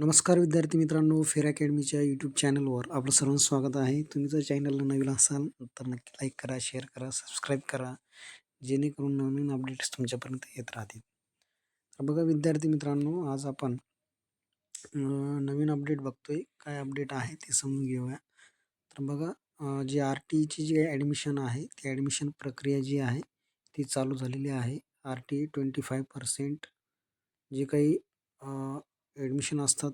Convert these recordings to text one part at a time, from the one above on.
नमस्कार विद्यार्थी मित्रांनो फेर अकॅडमीच्या यूट्यूब चॅनलवर आपलं सर्वांचं स्वागत आहे. तुम्ही जर चॅनलला नवीन असाल तर नक्की लाईक करा शेअर करा सबस्क्राईब करा जेणेकरून नवीन अपडेट्स तुमच्यापर्यंत येत राहतील. तर बघा विद्यार्थी मित्रांनो आज आपण नवीन अपडेट बघतोय. काय अपडेट आहे ते समजून घेऊया. तर बघा जे जी आर टीची जी ॲडमिशन आहे ती ॲडमिशन प्रक्रिया जी आहे ती चालू झालेली आहे. R T twenty five percent जे काही ॲडमिशन असतात.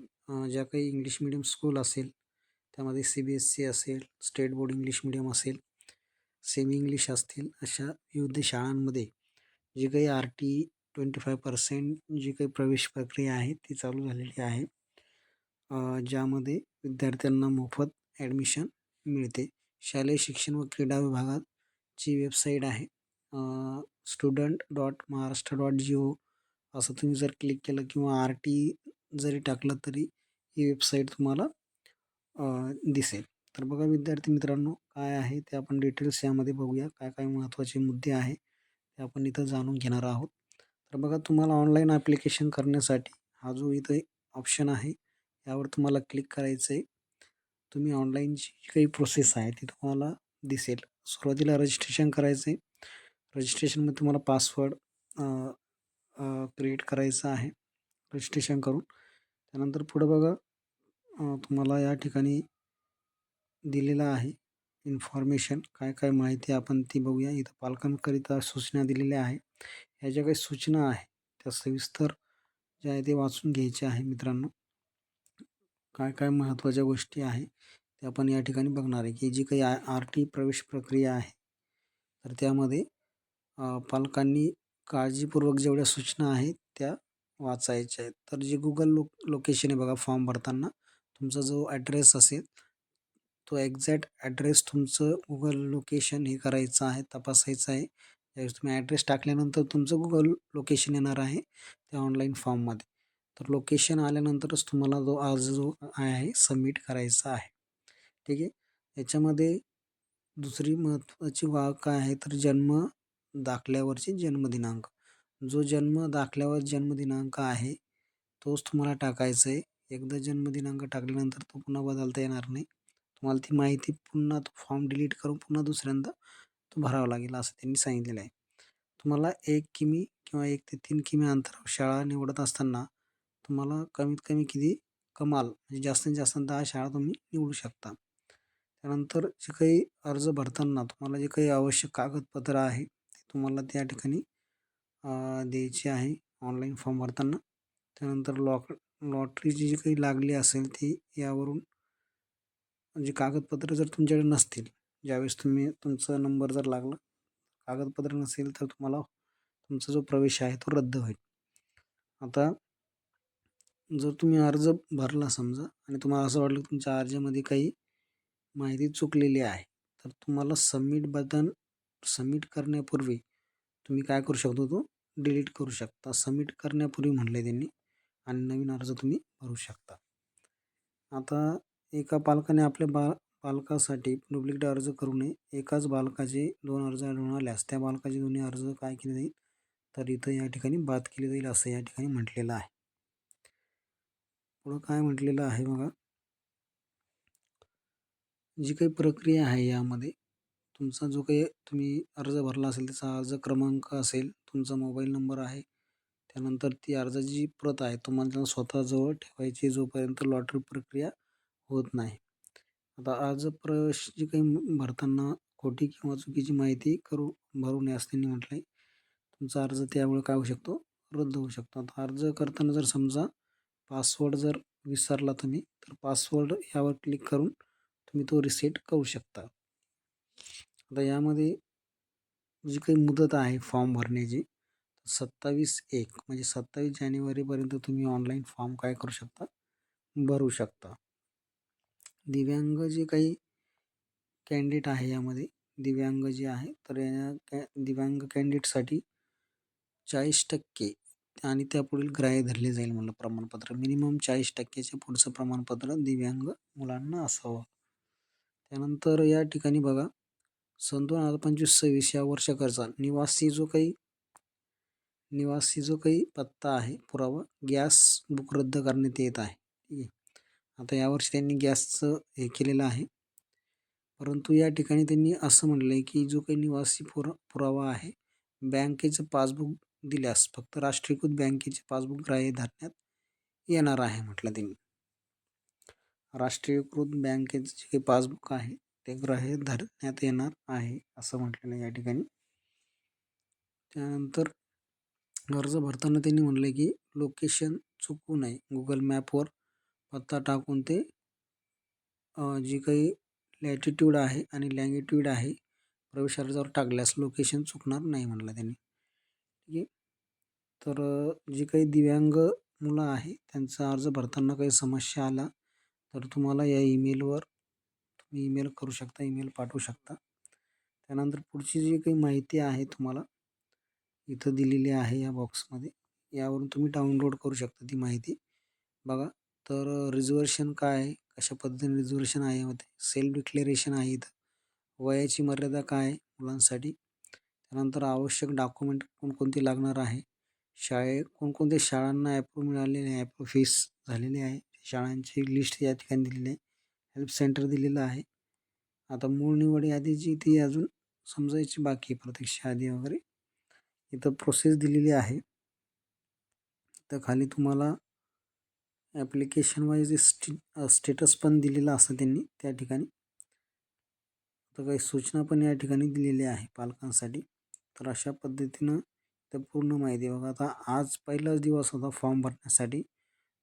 ज्या काही इंग्लिश मिडियम स्कूल असेल त्यामध्ये सी बी एस सी असेल स्टेट बोर्ड इंग्लिश मिडियम असेल सेमी इंग्लिश असतील अशा विविध शाळांमध्ये जी काही R T twenty five percent जी काही प्रवेश प्रक्रिया आहे ती चालू झालेली आहे. ज्यामध्ये विद्यार्थ्यांना मोफत ॲडमिशन मिळते. शालेय शिक्षण व क्रीडा विभागाची वेबसाईट आहे. Student dot Maharashtra dot G O असं तुम्ही जर क्लिक केलं किंवा आर टी जरी टाकलं तरी ही वेबसाईट तुम्हाला दिसेल. तर बघा विद्यार्थी मित्रांनो काय आहे ते आपण डिटेल्स यामध्ये बघूया. काय काय महत्त्वाचे मुद्दे आहे ते आपण इथं जाणून घेणार आहोत. तर बघा तुम्हाला ऑनलाईन ॲप्लिकेशन करण्यासाठी हा जो इथे ऑप्शन आहे यावर तुम्हाला क्लिक करायचं आहे तुम्ही ऑनलाईनची जी काही प्रोसेस आहे ती तुम्हाला दिसेल. सुरुवातीला रजिस्ट्रेशन करायचं आहे रजिस्ट्रेशनमध्ये तुम्हाला पासवर्ड क्रिएट करायचा आहे. रजिस्ट्रेशन करून. त्यानंतर पुढं बघा तुम्हाला या ठिकाणी दिलेलं आहे इन्फॉर्मेशन काय काय माहिती आपण ती बघूया. इथं पालकांकरिता सूचना दिलेल्या आहे. ह्या ज्या काही सूचना आहे त्या सविस्तर ज्या आहे ते वाचून घ्यायचे आहे मित्रांनो. काय काय महत्त्वाच्या गोष्टी आहे ते आपण या ठिकाणी बघणार आहे. की जी काही आय आर टी प्रवेश प्रक्रिया आहे तर त्यामध्ये पालकांनी काळजीपूर्वक जेवढ्या सूचना आहेत त्या वाचायचे आहेत. तर जे गुगल लो लोकेशन आहे बघा फॉर्म भरताना तुमचा जो ॲड्रेस असेल तो एक्झॅक्ट ॲड्रेस तुमचं गुगल लोकेशन हे करायचं आहे तपासायचं आहे. त्यावेळेस तुम्ही ॲड्रेस टाकल्यानंतर तुमचं गुगल लोकेशन येणार आहे त्या ऑनलाईन फॉर्ममध्ये तर लोकेशन आल्यानंतरच तुम्हाला जो अर्ज जो आहे सबमिट करायचा आहे. ठीक आहे? याच्यामध्ये दुसरी महत्त्वाची बाब काय आहे तर जन्म दाखल्यावरची जन्मदिनांक. जो जन्म दाखल्यावर जन्मदिनांक आहे तोच तुम्हाला टाकायचा आहे. एकदा जन्मदिनांक टाकल्यानंतर तो पुन्हा बदलता येणार नाही. तुम्हाला ती माहिती पुन्हा तो फॉर्म डिलीट करून पुन्हा दुसऱ्यांदा तो भरावा लागेल असं त्यांनी सांगितलेलं आहे. तुम्हाला एक किमी किंवा एक ते तीन किमी अंतरावर शाळा निवडत असताना तुम्हाला कमीत कमी किती कमाल म्हणजे जास्तीत जास्त दहा शाळा तुम्ही निवडू शकता. त्यानंतर जे काही अर्ज भरताना तुम्हाला जे काही आवश्यक कागदपत्र आहे ते तुम्हाला त्या ठिकाणी द्यायची आहे ऑनलाईन फॉर्म भरताना. त्यानंतर लॉक लॉटरीची जी काही लागली असेल ती यावरून म्हणजे कागदपत्र जर तुमच्याकडे नसतील ज्यावेळेस तुम्ही तुमचा नंबर जर लागला कागदपत्र नसेल तर तुम्हाला तुमचा जो प्रवेश आहे तो रद्द होईल. आता जर तुम्ही अर्ज भरला समजा आणि तुम्हाला असं वाटलं तुमच्या अर्जामध्ये काही माहिती चुकलेली आहे तर तुम्हाला सबमिट बटन सबमिट करण्यापूर्वी तुम्ही काय करू शकतो तो? डिलीट करू शकता. सबमिट करण्यापूर्वी म्हटले त्यांनी आणि नवीन अर्ज तुम्ही भरू शकता. आता एका पालकाने आपल्या बा पालकासाठी डुप्लिकेट अर्ज करू नये. एकाच बालकाचे दोन अर्ज आढळून आल्यास त्या बालकाचे दोन्ही अर्ज काय केले जाईल? तर इथं या ठिकाणी बाद केली जाईल असं या ठिकाणी म्हटलेलं आहे. पुढं काय म्हटलेलं आहे बघा. जी काही प्रक्रिया आहे यामध्ये तुमचा जो काही तुम्ही अर्ज भरला असेल त्याचा अर्ज क्रमांक असेल तुमचा मोबाईल नंबर आहे त्यानंतर ती अर्जाची जी प्रत आहे तुम्हाला स्वतःजवळ ठेवायची जोपर्यंत लॉटरी प्रक्रिया होत नाही. आता अर्ज प्रवेश जी काही भरताना खोटी किंवा चुकीची माहिती करू भरू नये असं त्यांनी म्हटलं आहे तुमचा अर्ज त्यामुळे काय होऊ शकतो? रद्द होऊ शकतो. आता अर्ज करताना जर समजा पासवर्ड जर विसरला तुम्ही तर पासवर्ड यावर क्लिक करून तुम्ही तो रिसेट करू शकता. आता यामध्ये जी काही मुदत आहे फॉर्म भरण्याची सत्तावीस एक म्हणजे सत्तावीस जानेवारीपर्यंत तुम्ही ऑनलाईन फॉर्म काय करू शकता? भरू शकता. दिव्यांग जे काही कॅन्डिडेट आहे यामध्ये दिव्यांग जे आहे तर या कॅ दिव्यांग कॅन्डिडेटसाठी चाळीस टक्के आणि त्यापुढील ग्राह्य धरले जाईल म्हणलं प्रमाणपत्र. मिनिमम चाळीस टक्क्याच्या पुढचं प्रमाणपत्र दिव्यांग मुलांना असावं. त्यानंतर या ठिकाणी बघा सन दोन हजार पंचवीस सव्वीस या वर्षाकरचा निवासी जो काही निवासी जो काही पत्ता आहे पुरावा गॅस बुक रद्द करण्यात येत आहे. ठीक आहे. आता यावर्षी त्यांनी गॅसचं हे केलेलं आहे. परंतु या ठिकाणी त्यांनी असं म्हटलं आहे की जो काही निवासी पुरा पुरावा आहे बँकेचं पासबुक दिल्यास फक्त राष्ट्रीयकृत बँकेचे पासबुक ग्राह्य धरण्यात येणार आहे म्हटलं त्यांनी. राष्ट्रीयकृत बँकेचं जे काही पासबुक आहे ते ग्राह्य धरण्यात येणार आहे असं म्हटलेलं आहे या ठिकाणी. त्यानंतर अर्ज भरताना त्यांनी म्हटलं की लोकेशन चुकू नये. गुगल मॅपवर पत्ता टाकून ते जी काही लॅटिट्यूड आहे आणि लँगिट्यूड आहे प्रवेश अर्जावर टाकल्यास लोकेशन चुकणार नाही म्हटलं त्यांनी. ठीक आहे? तर जी काही दिव्यांग मुलं आहे त्यांचा अर्ज भरताना काही समस्या आला तर तुम्हाला या ईमेलवर तुम्ही ईमेल करू शकता ईमेल पाठवू शकता. त्यानंतर पुढची जी काही माहिती आहे तुम्हाला इथं दिलेली आहे या बॉक्समध्ये यावरून तुम्ही डाउनलोड करू शकता ती माहिती. बघा तर रिझर्वेशन काय आहे? कशा पद्धतीने रिझर्वेशन आहे? यामध्ये सेल्फ डिक्लेरेशन आहे इथं. वयाची मर्यादा काय आहे मुलांसाठी? त्यानंतर आवश्यक डॉक्युमेंट कोणकोणते लागणार आहे? शाळे कोणकोणत्या शाळांना ॲप्रूव्ह मिळालेले आहे? ॲप्रूव्ह फीस झालेली आहे. शाळांची लिस्ट या ठिकाणी दिलेली आहे. हेल्प सेंटर दिलेलं आहे. आता मूळ निवड यादीची ती अजून समजायची बाकी आहे. प्रत्यक्ष यादी वगैरे. इथं प्रोसेस दिलेली आहे. तर खाली तुम्हाला ॲप्लिकेशन वाईज स्टे स्टेटस पण दिलेलं असतं त्यांनी त्या ठिकाणी. तर काही सूचना पण या ठिकाणी दिलेल्या आहे पालकांसाठी. तर अशा पद्धतीनं तर पूर्ण माहिती बघा आता आज पहिलाच दिवस होता फॉर्म भरण्यासाठी.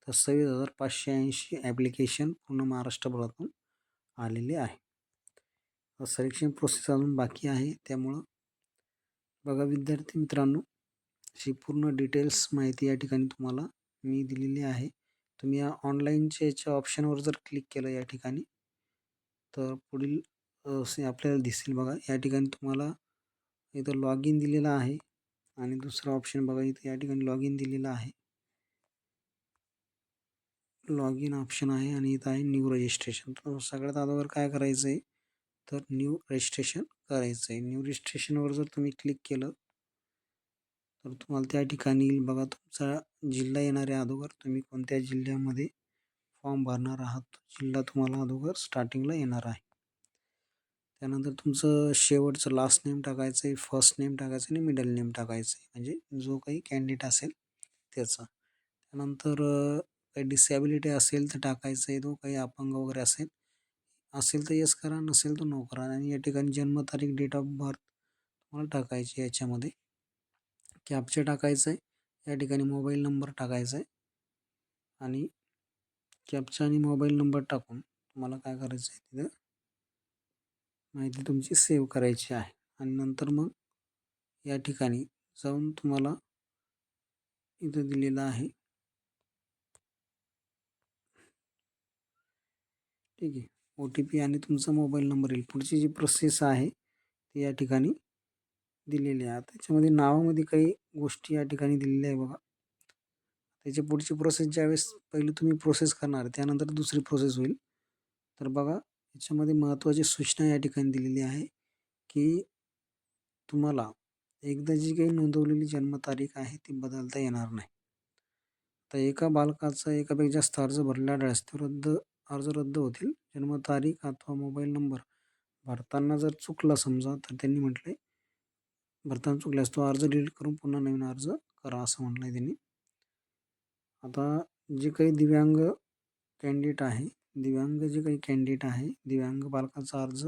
तर सव्वीस हजार पाचशे ऐंशी ॲप्लिकेशन पूर्ण महाराष्ट्रभरातून आलेले आहे. सलेक्शन प्रोसेस अजून बाकी आहे. त्यामुळं बघा विद्यार्थी मित्रांनो अशी पूर्ण डिटेल्स माहिती या ठिकाणी तुम्हाला मी दिलेली आहे. तुम्ही या ऑनलाईनच्या याच्या ऑप्शनवर जर क्लिक केलं या ठिकाणी तर पुढील आपल्याला दिसेल बघा. या ठिकाणी तुम्हाला इथं लॉग इन दिलेलं आहे. आणि दुसरा ऑप्शन बघा इथं या ठिकाणी लॉग इन दिलेलं आहे. लॉग इन ऑप्शन आहे आणि इथं आहे न्यू रजिस्ट्रेशन तर सगळ्यात अगोदर काय करायचं आहे तर न्यू रजिस्ट्रेशन करायचं आहे न्यू रजिस्ट्रेशनवर जर तुम्ही क्लिक केलं तर तुम्हाला त्या ठिकाणी येईल बघा तुमचा जिल्हा येणाऱ्या अगोदर तुम्ही कोणत्या जिल्ह्यामध्ये फॉर्म भरणार आहात? तो जिल्हा तुम्हाला अगोदर स्टार्टिंगला येणार आहे. त्यानंतर तुमचं शेवटचं लास्ट नेम टाकायचं आहे फर्स्ट नेम टाकायचं आणि मिडल नेम टाकायचं आहे म्हणजे जो काही कॅन्डिडेट असेल त्याचा. त्यानंतर काही डिसॅबिलिटी असेल तर टाकायचं आहे तो काही अपंग वगैरे असेल असेल तर यस करा नसेल तर नो करा. आणि या ठिकाणी जन्मतारीख डेट ऑफ बर्थ तुम्हाला टाकायची याच्यामध्ये. कॅपचे टाकायचं आहे या ठिकाणी मोबाईल नंबर टाकायचा आहे आणि कॅप्चा आणि मोबाईल नंबर टाकून तुम्हाला काय करायचं आहे तिथं? माहिती तुमची सेव्ह करायची आहे. आणि नंतर मग या ठिकाणी जाऊन तुम्हाला इथं दिलेलं आहे. ठीक आहे. ओ टी पी आणि तुमचा मोबाईल नंबर येईल. पुढची जी प्रोसेस आहे ती या ठिकाणी दिलेली आहे. त्याच्यामध्ये नावामध्ये काही गोष्टी या ठिकाणी दिलेल्या आहे बघा. त्याची पुढची प्रोसेस ज्यावेळेस पहिली तुम्ही प्रोसेस करणार त्यानंतर दुसरी प्रोसेस होईल. तर बघा याच्यामध्ये महत्त्वाची सूचना या ठिकाणी दिलेली आहे की तुम्हाला एकदा जी काही नोंदवलेली जन्मतारीख आहे ती बदलता येणार नाही. तर एका बालकाचा एकापेक्षा जास्त अर्ज भरला आढळल्यास तो रद्द अर्ज रद्द होतील. जन्मतारीख अथवा मोबाईल नंबर. भरताना जर चुकला समजा तर त्यांनी म्हटलं आहे भरताना चुकल्यास तो अर्ज डिलीट करून पुन्हा नवीन अर्ज करा असं म्हटलं आहे त्यांनी. आता जे काही दिव्यांग कॅन्डिडेट आहे दिव्यांग जे काही कॅन्डिडेट आहे दिव्यांग पालकाचा अर्ज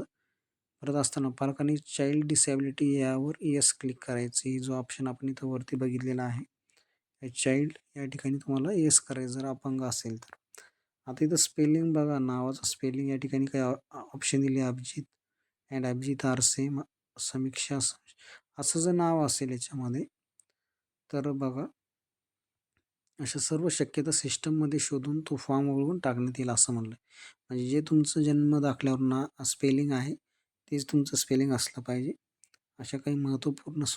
करत असताना पालकांनी चाइल्ड डिसॅबिलिटी यावर येस क्लिक करायची. जो ऑप्शन आपण इथं वरती बघितलेला आहे चाइल्ड या ठिकाणी तुम्हाला येस करायचं जर अपंग असेल तर. आता इथं स्पेलिंग बघा नावाचं स्पेलिंग या ठिकाणी काही ऑप्शन दिले. अभिजित अँड अभिजित आरसे समीक्षा असं जर नाव असेल याच्यामध्ये तर बघा अशा सर्व शक्यता सिस्टममध्ये शोधून तो फॉर्म वळवून टाकण्यात येईल असं म्हणलं म्हणजे जे तुमचं जन्म दाखल्यावर ना स्पेलिंग आहे तेच तुमचं स्पेलिंग असलं पाहिजे. अशा काही महत्त्वपूर्ण सूच